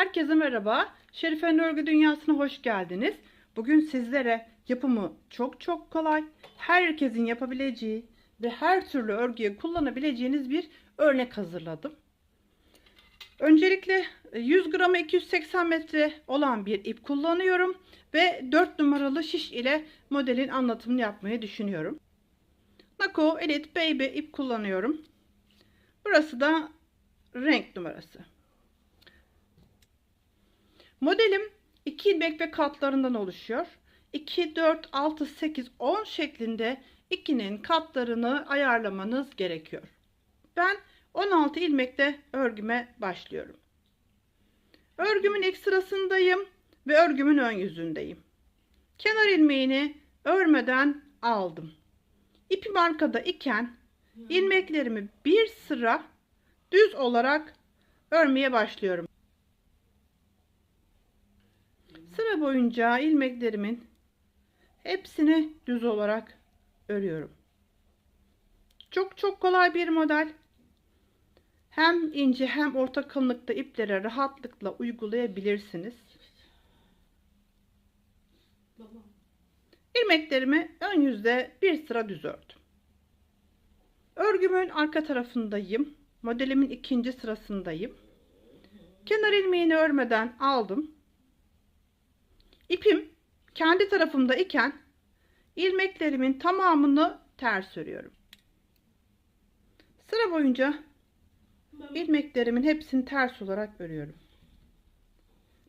Herkese merhaba. Şerife'nin örgü dünyasına hoş geldiniz. Bugün sizlere yapımı çok çok kolay, herkesin yapabileceği ve her türlü örgüye kullanabileceğiniz bir örnek hazırladım. Öncelikle 100 grama 280 metre olan bir ip kullanıyorum ve 4 numaralı şiş ile modelin anlatımını yapmayı düşünüyorum. Nako Elite Baby ip kullanıyorum. Burası da renk numarası. Modelim 2 ilmek ve katlarından oluşuyor. 2, 4, 6, 8, 10 şeklinde 2'nin katlarını ayarlamanız gerekiyor. Ben 16 ilmekte örgüme başlıyorum. Örgümün ilk sırasındayım ve örgümün ön yüzündeyim. Kenar ilmeğini örmeden aldım. İpim arkada iken ilmeklerimi bir sıra düz olarak örmeye başlıyorum. Sıra boyunca ilmeklerimin hepsini düz olarak örüyorum. Çok çok kolay bir model. Hem ince hem orta kalınlıkta iplere rahatlıkla uygulayabilirsiniz. İlmeklerimi ön yüzde bir sıra düz ördüm. Örgümün arka tarafındayım. Modelimin ikinci sırasındayım. Kenar ilmeğini örmeden aldım. İpim kendi tarafımda iken ilmeklerimin tamamını ters örüyorum. Sıra boyunca ilmeklerimin hepsini ters olarak örüyorum.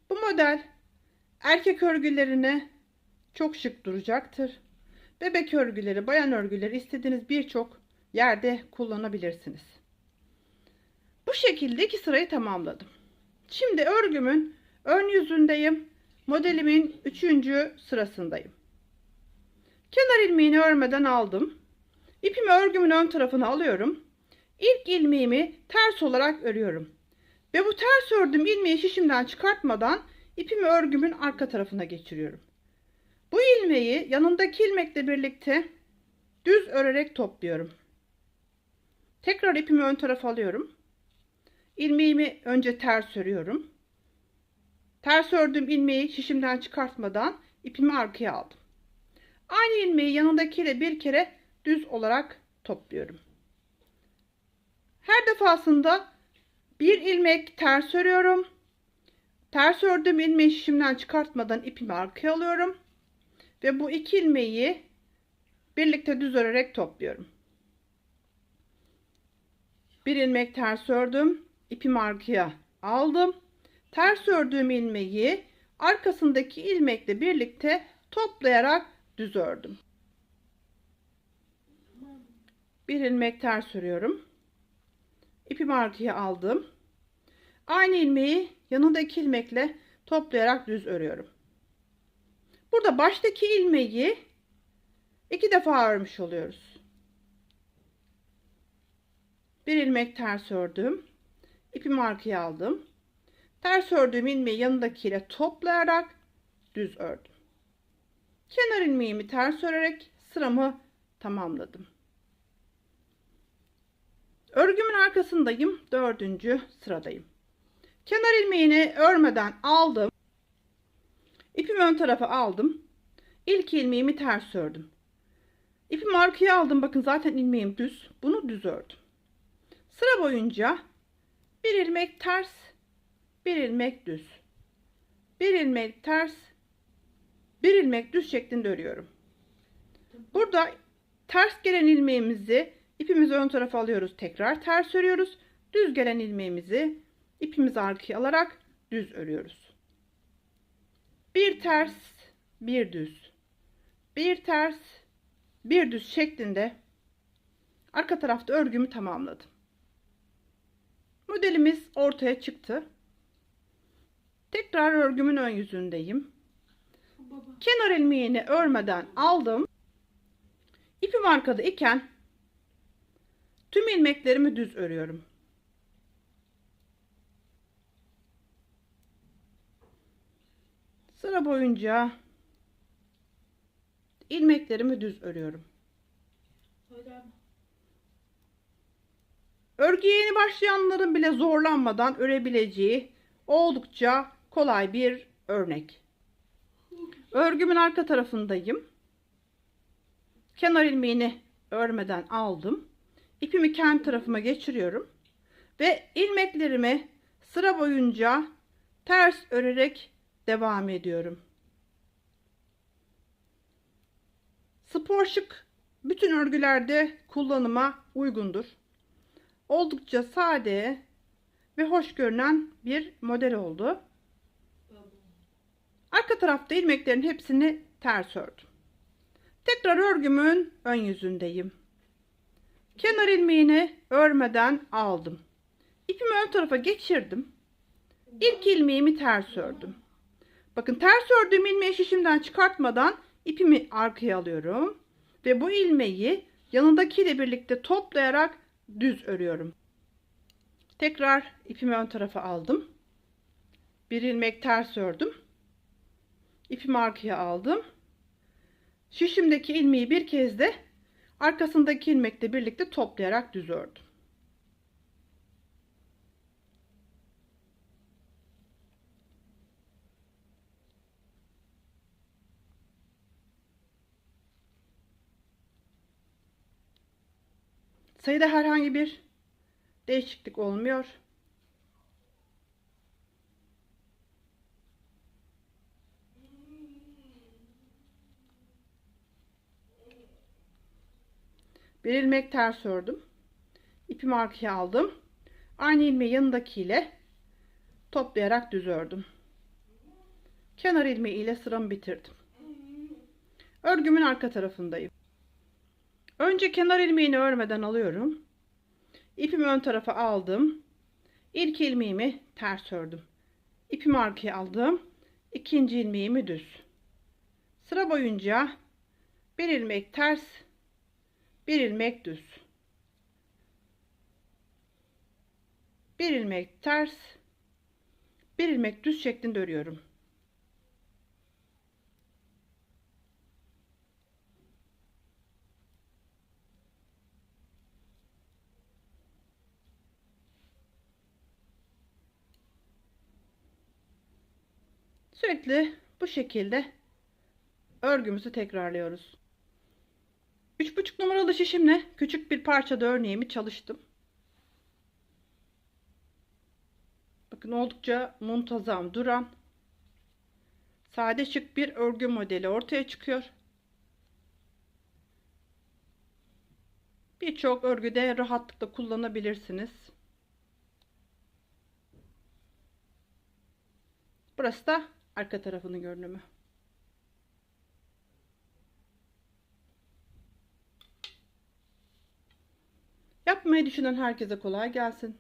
Bu model erkek örgülerine çok şık duracaktır. Bebek örgüleri, bayan örgüleri istediğiniz birçok yerde kullanabilirsiniz. Bu şekilde iki sırayı tamamladım. Şimdi örgümün ön yüzündeyim. Modelimin üçüncü sırasındayım. Kenar ilmeğini örmeden aldım. İpimi örgümün ön tarafına alıyorum. İlk ilmeğimi ters olarak örüyorum. Ve bu ters ördüğüm ilmeği şişimden çıkartmadan ipimi örgümün arka tarafına geçiriyorum. Bu ilmeği yanındaki ilmekle birlikte düz örerek topluyorum. Tekrar ipimi ön tarafa alıyorum. İlmeğimi önce ters örüyorum. Ters ördüğüm ilmeği şişimden çıkartmadan ipimi arkaya aldım. Aynı ilmeği yanındakiyle bir kere düz olarak topluyorum. Her defasında bir ilmek ters örüyorum. Ters ördüğüm ilmeği şişimden çıkartmadan ipimi arkaya alıyorum. Ve bu iki ilmeği birlikte düz örerek topluyorum. Bir ilmek ters ördüm. ipimi arkaya aldım. Ters ördüğüm ilmeği arkasındaki ilmekle birlikte toplayarak düz ördüm. Bir ilmek ters örüyorum. İpimi arkaya aldım. Aynı ilmeği yanındaki ilmekle toplayarak düz örüyorum. Burada baştaki ilmeği iki defa örmüş oluyoruz. Bir ilmek ters ördüm. İpimi arkaya aldım. Ters ördüğüm ilmeği yanındakiyle toplayarak düz ördüm. Kenar ilmeğimi ters örerek sıramı tamamladım. Örgümün arkasındayım. Dördüncü sıradayım. Kenar ilmeğini örmeden aldım. İpimi ön tarafa aldım. İlk ilmeğimi ters ördüm. İpimi arkaya aldım. Bakın zaten ilmeğim düz. Bunu düz ördüm. Sıra boyunca bir ilmek ters, bir ilmek düz. Bir ilmek ters, bir ilmek düz şeklinde örüyorum. Burada ters gelen ilmeğimizi ipimizi ön tarafa alıyoruz. Tekrar ters örüyoruz. Düz gelen ilmeğimizi ipimizi arkaya alarak düz örüyoruz. Bir ters, bir düz. Bir ters, bir düz şeklinde arka tarafta örgümü tamamladım. Modelimiz ortaya çıktı. Tekrar örgümün ön yüzündeyim. Kenar ilmeğini örmeden aldım. İpim arkada iken tüm ilmeklerimi düz örüyorum. Sıra boyunca ilmeklerimi düz örüyorum. Örgüye yeni başlayanların bile zorlanmadan örebileceği Oldukça kolay bir örnek. Örgümün arka tarafındayım. Kenar ilmeğini örmeden aldım. İpimi kendi tarafıma geçiriyorum. Ve ilmeklerimi sıra boyunca ters örerek devam ediyorum. Spor şık bütün örgülerde kullanıma uygundur. Oldukça sade ve hoş görünen bir model oldu. Arka tarafta ilmeklerin hepsini ters ördüm. Tekrar örgümün ön yüzündeyim. Kenar ilmeğini örmeden aldım. İpimi ön tarafa geçirdim. İlk ilmeğimi ters ördüm. Bakın ters ördüğüm ilmeği şişimden çıkartmadan ipimi arkaya alıyorum. Ve bu ilmeği yanındakiyle birlikte toplayarak düz örüyorum. Tekrar ipimi ön tarafa aldım. Bir ilmek ters ördüm. İpimi arkaya aldım. Şişimdeki ilmeği bir kez de arkasındaki ilmekle birlikte toplayarak düz ördüm. Sayıda herhangi bir değişiklik olmuyor. Bir ilmek ters ördüm. İpimi arkaya aldım. Aynı ilmeği yanındakiyle toplayarak düz ördüm. Kenar ilmeği ile sıramı bitirdim. Örgümün arka tarafındayım. Önce kenar ilmeğini örmeden alıyorum. İpimi ön tarafa aldım. İlk ilmeğimi ters ördüm. İpimi arkaya aldım. İkinci ilmeğimi düz. Sıra boyunca bir ilmek ters, bir ilmek düz. Bir ilmek ters, bir ilmek düz şeklinde örüyorum. Sürekli bu şekilde örgümüzü tekrarlıyoruz. 3,5 numaralı şişimle küçük bir parçada örneğimi çalıştım. Bakın oldukça muntazam duran sade şık bir örgü modeli ortaya çıkıyor. Birçok örgüde rahatlıkla kullanabilirsiniz. Burası da arka tarafının görünümü. Yapmayı düşünen herkese kolay gelsin.